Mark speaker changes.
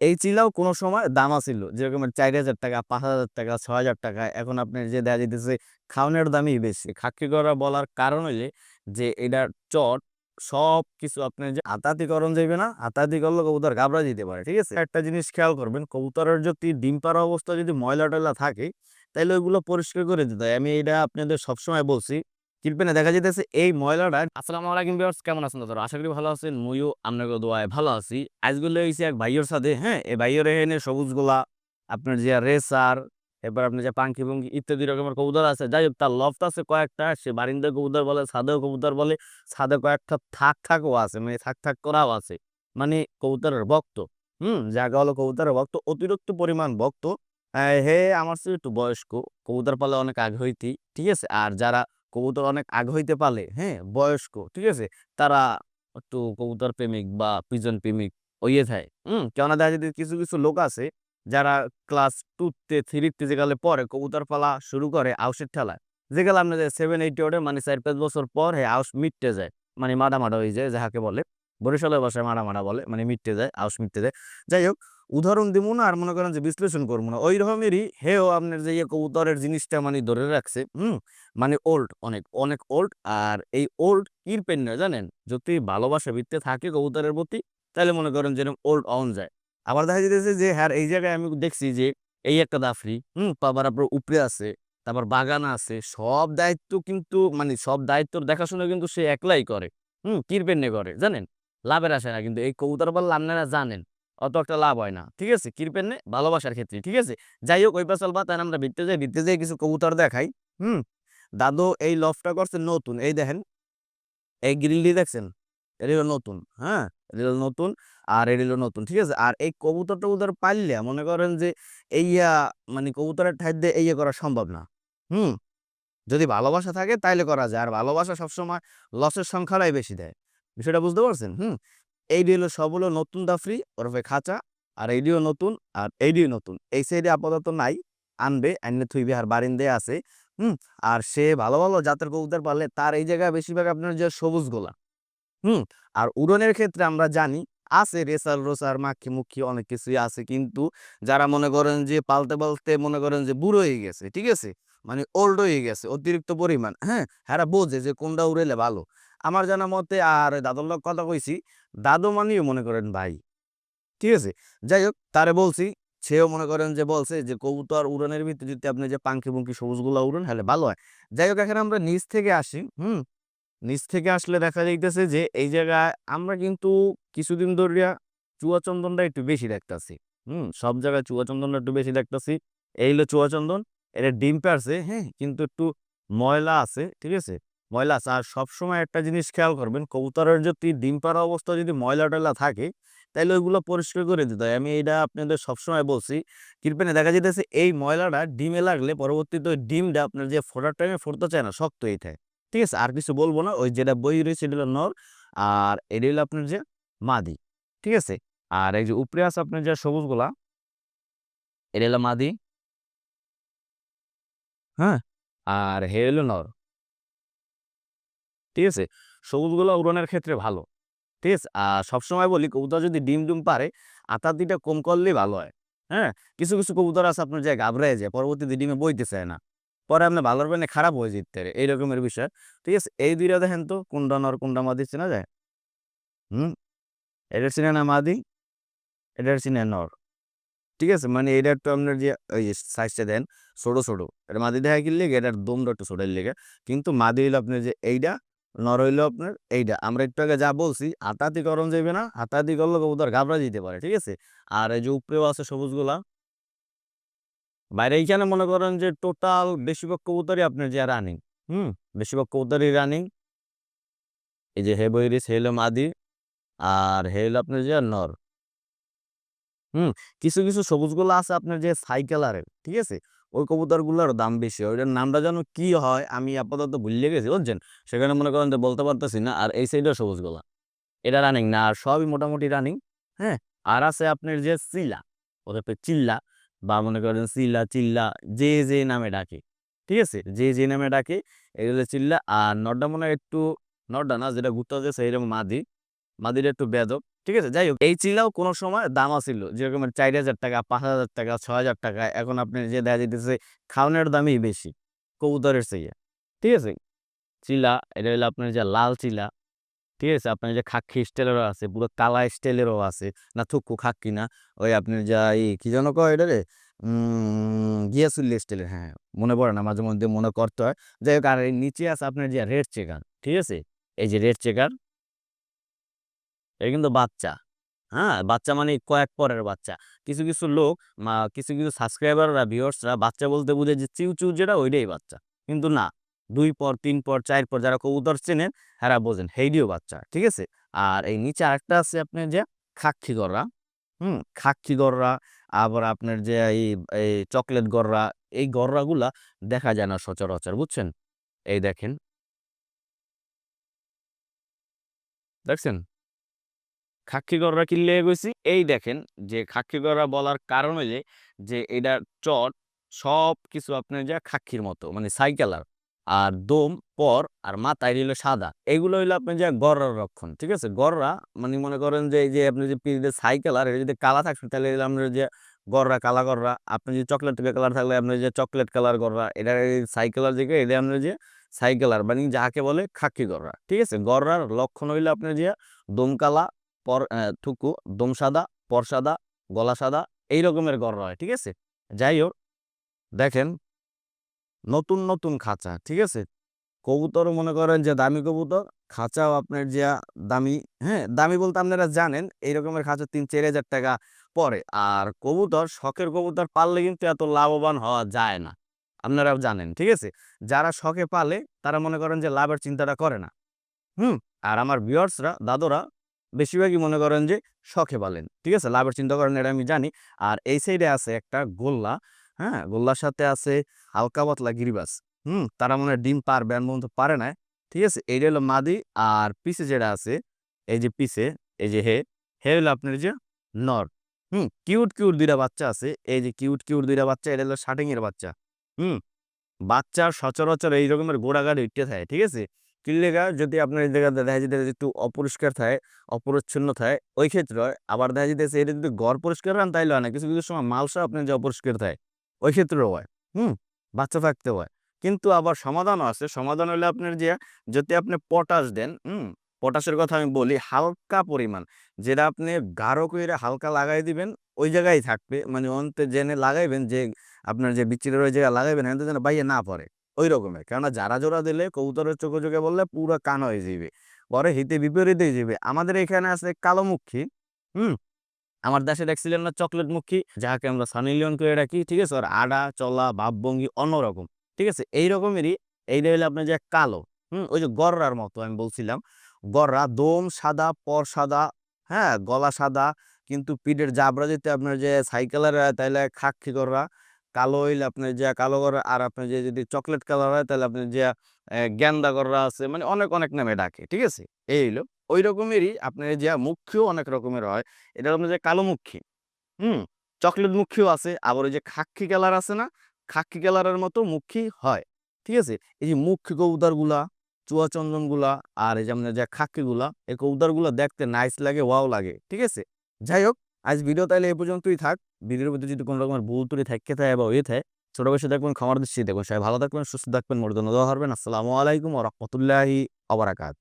Speaker 1: এই চিলাও কোনো সময় দাম আছিল। যেরকম চার হাজার টাকা, পাঁচ হাজার টাকা, ছয় হাজার টাকা, এখন আপনার যে দেখা যেতেছে খাওয়ানোর দামই বেশি। খাকি করা বলার কারণ হইলে যে এটার চট সব কিছু আপনার যে আতাতিকরণ যাইবে না আতাতি করলে কবুতর গাবড়া দিতে পারে, ঠিক আছে? একটা জিনিস খেয়াল করবেন, কবুতরের যদি ডিম পাড়া অবস্থা যদি ময়লা টয়লা থাকে তাহলে ওইগুলো পরিষ্কার করে দিতে হয়। আমি এটা আপনাদের সবসময় বলছি কিরপেনে দেখা যেতেছে এই ময়লাটা আসসালামু আলাইকুম ভিউয়ার্স, কেমন আছেন দাদা আশা করি ভালো আছেন, মুইও আপনাকে দোয়ায় ভালো আছি। আজগুলো হয়েছে এক ভাইয়ের সাথে হ্যাঁ এই ভাইয়ের এখানে সবুজগুলা, আপনার যে রেসার এবার আপনার যে পাঙ্কি পুঙ্কি ইত্যাদি রকমের কবুতর আছে, যাই হোক, তার লফট আছে কয়েকটা, সে বারিন্দা কবুতর বলে সাদেও কবুতর বলে সাদে কয়েকটা থাক থাকও আছে মানে থাক থাক করাও আছে মানে কবুতরের ভক্ত, হুম, জায়গা হলো কবুতরের ভক্ত, অতিরিক্ত পরিমাণ ভক্ত। হে, আমার চেয়ে একটু বয়স্ক, কবুতর পালে অনেক আগ হইতেই ঠিক আছে? আর যারা কবুতর অনেক আগ হইতে পারে হ্যাঁ বয়স্ক, ঠিক আছে? তারা একটু কবুতর প্রেমিক বা পিজন প্রেমিক ওইয়ে থাকে হুম? কেননা দেখা যায় কিছু কিছু লোক আছে যারা ক্লাস টুতে থ্রিতে যেগুলো পরে কবুতর পালা শুরু করে আউসের ঠেলায়। যেগুলো আপনাদের সেভেন এইট ওঠে মানে চার, পাঁচ বছর পর হে আউস মিটতে যায় মানে মাডা মাডা হয়ে যায়, যাহাকে বলে, বরিশালের ভাষায় মাডা মাডা বলে মানে মিটতে যায় আউস মিটতে যায়। যাই হোক উদাহরণ দিব না, আর মনে করেন যে বিশ্লেষণ করব না। ওই রকমেরই হেও আপনার যে ইয়ে কবুতরের জিনিসটা মানে ধরে রাখছে, হুম? মানে ওল্ড অনেক অনেক ওল্ড আর এই ওল্ড কির পেন না জানেন? যদি ভালোবাসা ভিত্তে থাকে কবুতরের প্রতি, তাহলে মনে করেন যেরকম ওল্ড অন যায়। আবার দেখা যেতেছে যে হ্যাঁ এই জায়গায় আমি দেখছি যে, এই একটা দাফরি, হুম? আবার আপনার উপরে আছে, তারপর বাগান আছে, সব দায়িত্ব কিন্তু মানে সব দায়িত্ব দেখাশোনা কিন্তু সে একলাই করে, হুম? কির পেন্নে করে, জানেন? লাভের আসে না, কিন্তু এই কবুতর পাল্লা আপনারা জানেন? অত একটা লাভ হয় না। ঠিক আছে? কিরপেন্নে ভালোবাসার ক্ষেত্রে, ঠিক আছে? যাই হোক, ওই পাশাল বা তাই আমরা ভিত্তে যাই ভিত্তে যাই কিছু কবুতর দেখাই। হুম? দাদু এই লফটা করছে নতুন। এই দেখেন, এই গ্রিলটি দেখছেন? এটা হলো নতুন হ্যাঁ? এটা হলো নতুন আর এটা হলো নতুন, ঠিক আছে? আর এই কবুতর টবুতর পাললে মনে করেন যে এইয়া মানে কবুতরের ঠাই দিয়ে ইয়ে করা সম্ভব না। হুম? যদি ভালোবাসা থাকে তাইলে করা যায়। আর ভালোবাসা সবসময় লসের সংখ্যাটাই বেশি দেয়। বিষয়টা বুঝতে পারছেন? হুম? এইডি হলো সব হলো নতুন দাফরি ওরফে খাঁচা, আর এইডিও নতুন, আর এইডিও নতুন। এই সাইডে আপাতত নাই, আনবে, আনলে থুইবে, আর বারিন্দে আছে, হুম? আর সে ভালো ভালো জাতের কবুতর পারলে তার এই জায়গায় বেশিরভাগ আপনার যে সবুজ গোলা, হুম? আর উড়নের ক্ষেত্রে আমরা জানি, আছে রেসার রোসার, মাখি, মুখি, অনেক কিছুই আছে, কিন্তু যারা মনে করেন যে পালতে পালতে মনে করেন যে বুড়ো হয়ে গেছে, ঠিক আছে? মানে ওল্ড হয়ে গেছে, অতিরিক্ত পরিমাণ হ্যাঁ? হ্যাঁ বোঝে যে কোনটা উড়েলে ভালো। আমার জানা মতে, আর দাদুর লোক কথা কইছি দাদু মানিও মনে করেন ভাই। ঠিক আছে? যাই হোক তারে বলছি, সেও মনে করেন যে বলছে যে কবুতর উড়ানের ভিতরে যদি আপনি যে পাঙ্কি পুঙ্কি সবুজগুলা উড়েন, তাহলে ভালো হয়। যাই হোক এখানে আমরা নিচ থেকে আসি, হুম? নিচ থেকে আসলে দেখা যাইতেছে যে এই জায়গায় আমরা কিন্তু কিছুদিন ধরিয়া চুয়াচন্দনটা একটু বেশি দেখতাছি, হুম? সব জায়গায় চুয়াচন্দনটা একটু বেশি দেখতাছি। এই হলো চুয়াচন্দন, এটা ডিম পারছে হ্যাঁ? কিন্তু একটু ময়লা আছে, ঠিক আছে? ময়লা আর সবসময় একটা জিনিস খেয়াল করবেন, কবুতরের যদি ডিম পাড়া অবস্থা যদি ময়লা টয়লা থাকে তাহলে ওইগুলো পরিষ্কার করে দিতে হয়। আমি এটা আপনাদের সবসময় বলছি কৃপেনে দেখা যেতেছে এই ময়লাটা ডিমে লাগলে পরবর্তীতে ওই ডিমটা আপনার যে ফোটার টাইমে ফোটতে চায় না, শক্ত হয়ে থাকে। ঠিক আছে? আর কিছু বলব না, ওই যেটা বই রয়েছে এটা হলো নর, আর এটা হলো আপনার যে মাদি। ঠিক আছে? আর এই যে উপরে আছে আপনার যে সবুজগুলা, এটা হলো মাদি। হ্যাঁ? আর হে হলো নর। ঠিক আছে? সবুজগুলো উড়ানের ক্ষেত্রে ভালো। ঠিক আছে? আর সবসময় বলি, কবুতর যদি ডিম ডিম পারে আতাতিটা কম করলেই ভালো হয়। হ্যাঁ? কিছু কিছু কবুতর আছে আপনার যে ঘাবড়ায় যায়, পরবর্তীতে ডিমে বইতে চায় না। পরে আপনি ভালোর পেনে খারাপ হয়ে পারে, এই রকমের বিষয়। ঠিক আছে? এই দুইটা দেখেন তো, কোনটা নর, কোনটা মাদি, চেনা যায়? হুম? এটার চিনে না মাদি? এটার চিনে নর। ঠিক আছে? মানে এটা একটু আপনার যে, ওই সাইজটা দেন, ছোট ছোট। এটা মাদি দেখা কিনলে এটার দমটা একটু ছোটের লেগে। কিন্তু মাদি হইল আপনার যে এইটা নর আপনার এইটা আমরা একটু আগে যা বলছি হাতাহাতি করণ যাবে না হাতাহাতি করলে কবুতর ঘাবড়া যেতে পারে, ঠিক আছে? আর এই যে উপরেও আছে সবুজগুলা, বাইরে এইখানে মনে করেন যে টোটাল বেশিরভাগ কবুতরই আপনার যে রানিং হুম? বেশিরভাগ কবুতরই রানিং এই যে হে বইরিস হে হলো মাদি, আর হলো আপনার যে নর। হুম? কিছু কিছু সবুজগুলো আছে আপনার যে সাইকেলারের, ঠিক আছে? ওই কবুতরগুলোর দাম বেশি। ওইটার নামটা যেন কি হয়, আমি আপাতত ভুলে গেছি, বুঝছেন? সেখানে মনে করেন যে বলতে পারতেছি না, আর এই সাইডের সবুজগুলা এটা রানিং না, আর সবই মোটামুটি রানিং হ্যাঁ? আর আছে আপনার যে চিলা ওদের চিল্লা, বা মনে করেন চিল্লা চিল্লা, যে যে নামে ডাকে, ঠিক আছে? যে যে নামে ডাকে এগুলো চিল্লা, আর নড্ডা মনে হয় একটু, নড্ডা না, যেটা ঘুরতে যাচ্ছে সেইরকম মাদি, মাদিটা একটু বেদক ঠিক আছে? যাই হোক, এই চিলাও কোনো সময় দাম আছিল। যেরকম চার হাজার টাকা, পাঁচ হাজার টাকা, ছ হাজার টাকা, এখন আপনি যে দেখা যেতেছে খাওয়ানোর দামই বেশি, কবুতরের চেয়ে। ঠিক আছে? চিলা, এটা হলো আপনার যে লাল চিলা। ঠিক আছে? আপনার যে খাক্কি স্টাইলেরও আছে, পুরো কালা স্টাইলেরও আছে, না থুকু খাক্কি না, ওই আপনার যা এই কি যেন কয় এটা রে? গিয়াসুল্লি স্টাইলের হ্যাঁ মনে পড়ে না, মাঝে মধ্যে মনে করতে হয়। যাই হোক, আর এই নিচে আছে আপনার যে রেড চেকার, ঠিক আছে? এই যে রেড চেকার এটা কিন্তু বাচ্চা। হ্যাঁ? বাচ্চা মানে কয়েক পরের বাচ্চা। কিছু কিছু লোক কিছু কিছু সাবস্ক্রাইবাররা ভিউয়ার্সরা বাচ্চা বলতে বুঝে যে চিউ চিউ যেটা ওইটাই বাচ্চা। কিন্তু না, দুই পর, তিন পর, চার পর যারা কবুতর চেনেন হ্যাঁ বোঝেন হেইডিও বাচ্চা, ঠিক আছে? আর এই নিচে আরেকটা আছে আপনার যে খাক্ষি গররা হুম? খাক্ষি গররা আবার আপনার যে এই এই চকলেট গররা, এই গররাগুলা দেখা যায় না সচরাচর, বুঝছেন? এই দেখেন। দেখছেন? খাক্কি গররা কি লেগে গেছি? এই দেখেন যে খাক্কি গররা বলার কারণ হইলে যে এটা চট সব কিছু আপনার যা খাক্ষির মতো মানে সাইকেলার। আর দম, পর আর মাথায় হইল সাদা। এগুলো হইল আপনার যে গররার রক্ষণ, ঠিক আছে? গররা মানে মনে করেন যে এই যে আপনি যে পিড়িতে সাইকেলার এটা যদি কালা থাকছে তাহলে আপনার যে গররা কালা গররা আপনি যে চকলেট কালার থাকলে আপনার যে চকলেট কালার গররা এটা সাইকেলার দিকে, এটা আপনার যে সাইকেলার মানে যাকে বলে খাক্কি গররা ঠিক আছে? গররার লক্ষণ হইল আপনার যে দম কালা পর থুকু, দম সাদা, পর সাদা, গলা সাদা, এই রকমের গররা হয়, ঠিক আছে? যাই হোক, দেখেন, নতুন নতুন খাঁচা, ঠিক আছে? কবুতর মনে করেন যে দামি কবুতর, খাঁচাও আপনার যে দামি হ্যাঁ দামি বলতে আপনারা জানেন, এই রকমের খাঁচা তিন, চার হাজার টাকা পরে আর কবুতর, শখের কবুতর পাললে কিন্তু এত লাভবান হওয়া যায় না, আপনারাও জানেন, ঠিক আছে? যারা শখে পালে, তারা মনে করেন যে লাভের চিন্তাটা করে না। হুম, আর আমার ভিউয়ার্সরা দাদরা বেশিরভাগই মনে করেন যে শখে পালেন। ঠিক আছে? লাভের চিন্তা করেন, এটা আমি জানি। আর এই সাইডে আছে একটা গোল্লা হ্যাঁ? গোল্লার সাথে আছে হালকা পাতলা গিরিবাস, হুম? তারা মনে ডিম পারবে আর মনে পারে না ঠিক আছে? এইটা হলো মাদি আর পিসে যেটা আছে, এই যে পিসে, এই যে হে হে হলো আপনার যে নর, হুম? কিউট কিউট দুইটা বাচ্চা আছে। এই যে কিউট কিউট দুইটা বাচ্চা, এটা হলো শাটিং এর বাচ্চা, হুম? বাচ্চা সচরাচর এই রকমের গোড়াগাড়ি উঠতে থাকে, ঠিক আছে? কিল্লেগা যদি আপনার এই জায়গাতে দেখা যেতে একটু অপরিষ্কার থাকে, অপরিচ্ছন্ন থাকে, ওই ক্ষেত্রে আবার দেখা যেতেছে এটা যদি ঘর পরিষ্কার হন তাইলে হয় না। কিছু কিছু সময় মালসা আপনার যে অপরিষ্কার থাকে, ওই ক্ষেত্রেও হয়। হুম? বাচ্চা থাকতে হয়। কিন্তু আবার সমাধানও আছে। সমাধান হলে আপনার যে, যদি আপনি পটাশ দেন, হুম? পটাশের কথা আমি বলি হালকা পরিমাণ। যেটা আপনি গাঢ় করে হালকা লাগাই দিবেন, ওই জায়গায় থাকবে। মানে অন্তে জেনে লাগাইবেন যে, আপনার যে বিচিরের ওই জায়গায় লাগাইবেন, এতে যেন বাইরে না পড়ে। ওই রকমের। কেননা যারা জোড়া দিলে কবুতরের চোখে চোখে বললে পুরো কান হয়ে যাবে পরে হিতে বিপরীতে যাবে আমাদের এখানে আছে কালো মুখী, হুম? আমার দেশে দেখছিলেন না চকলেট মুখী, যাকে আমরা সানি লিওন করে রাখি ঠিক আছে? আর আডা, চলা ভাবভঙ্গি অন্যরকম, ঠিক আছে? এই রকমেরই এইটা হলো আপনার যে কালো, হুম? ওই যে গররার মতো আমি বলছিলাম। গররা দম সাদা, পর সাদা হ্যাঁ? গলা সাদা, কিন্তু পিঠের জাবরা যেতে আপনার যে সাইকেলের তাইলে খাক্ষি গররা কালো হইলে আপনার যে কালো গররা আর আপনার যে যদি চকলেট কালার হয়, তাহলে আপনার যে গ্যান্দা গররা আছে মানে অনেক অনেক নামে ডাকে, ঠিক আছে? এই হইল। ওই রকমেরই আপনার যে মুখিও অনেক রকমের হয়। এটা আপনার যে কালো মুখী হুম? চকলেট মুখিও আছে, আবার ওই যে খাক্কি কালার আছে না? খাক্কি কালারের মতো মুখী হয়, ঠিক আছে? এই যে মুখী কবুতরগুলা চুয়া চন্দনগুলা, আর এই যে আপনার যে খাক্কিগুলা এই কবুতরগুলো দেখতে নাইস লাগে ওয়াও লাগে, ঠিক আছে? যাই হোক আজ ভিডিও তাহলে এ পর্যন্তই থাক। ভিডিওর মধ্যে যদি কোনো রকমের ভুল তুলে থাকে থাকে বা ওয়ে থাকে, ছোট বয়সে দেখবেন খামার দৃষ্টি দেখবেন। সবাই ভালো থাকবেন, সুস্থ থাকবেন মোর জন্য হবেন আসসালামু আলাইকুম রহমতুল্লাহি আবরাকাত